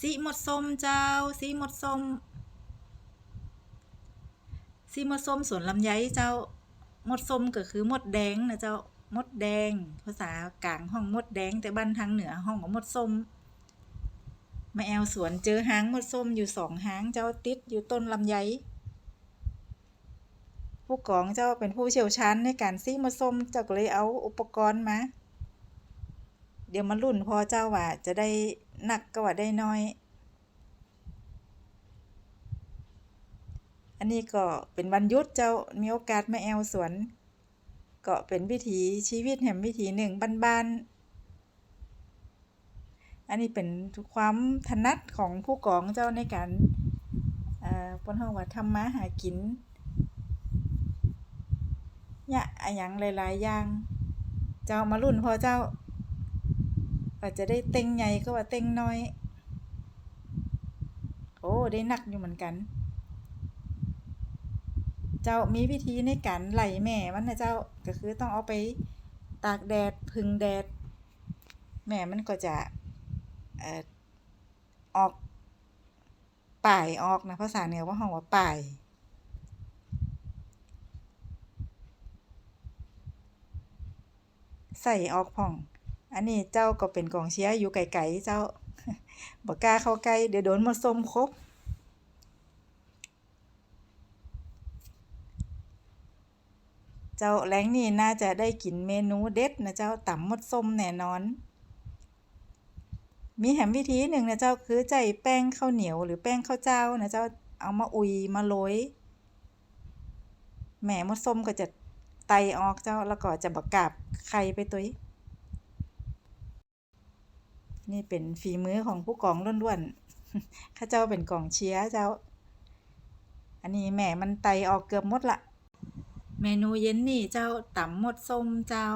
สีหมดส้มเจ้า สีหมดส้มสีหมดส้มสวนลำไยเจ้า หมดส้มก็คือหมดแดงนะเจ้า หมดแดง ภาษากลางห้องหมดแดง แต่บ้านทางเหนือห้องว่าหมดส้มมาแอวสวนเจอหางหมดส้มอยู่สองหางเจ้าติดอยู่ต้นลำไยผู้กองเจ้าเป็นผู้เชี่ยวชาญในการซีหมดส้มเจ้าก็เลยเอาอุปกรณ์มา เดี๋ยวมารุ่นพอเจ้าว่าจะได้ หนักกว่าได้น้อย อันนี้ก็เป็นวันยุดเจ้ามีโอกาสมาแอวสวน ก็เป็นวิถีชีวิตแห่งวิถีหนึ่งบ้านๆ อันนี้เป็นความถนัดของผู้กองเจ้าในการอ่อปนเฮาว่าทำมาหากินเนี่ยอะหยังหลายๆอย่าง เจ้ามารุ่นพอเจ้า ว่าจะได้เต็งใหญ่ก็ว่าเต็งน้อย โอ้ได้หนักอยู่เหมือนกัน เจ้ามีวิธีในการไหลแม่มันนะเจ้าก็คือต้องเอาไปตากแดดพึ่งแดด แม่มันก็จะเอ่อออกป่ายออกนะภาษาเหนือว่าห้องว่าป่ายใส่ออกพ่อง อันนี้เจ้าก็เป็นกองเชียร์อยู่ไกลๆเจ้าบ่กล้าเข้าใกล้เดี๋ยวโดนมดส้มครบเจ้าแรงนี่น่าจะได้กินเมนูเด็ดนะเจ้าต่ำมดส้มแน่นอน มีแหมวิธีหนึ่งนะเจ้าคือใจแป้งข้าวเหนียวหรือแป้งข้าวเจ้านะเจ้าเอามาอุยมาโรยแหมมดส้มก็จะไตออกเจ้าแล้วก็จะบกกาบไข่ไปตัว นี่เป็นฝีมือของผู้กองล้วนๆข้าเจ้าเป็นกองเชียร์เจ้า อันนี้แหม่มันไตออกเกือบหมดละ เมนูเย็นนี่เจ้าตำหมดส้มเจ้า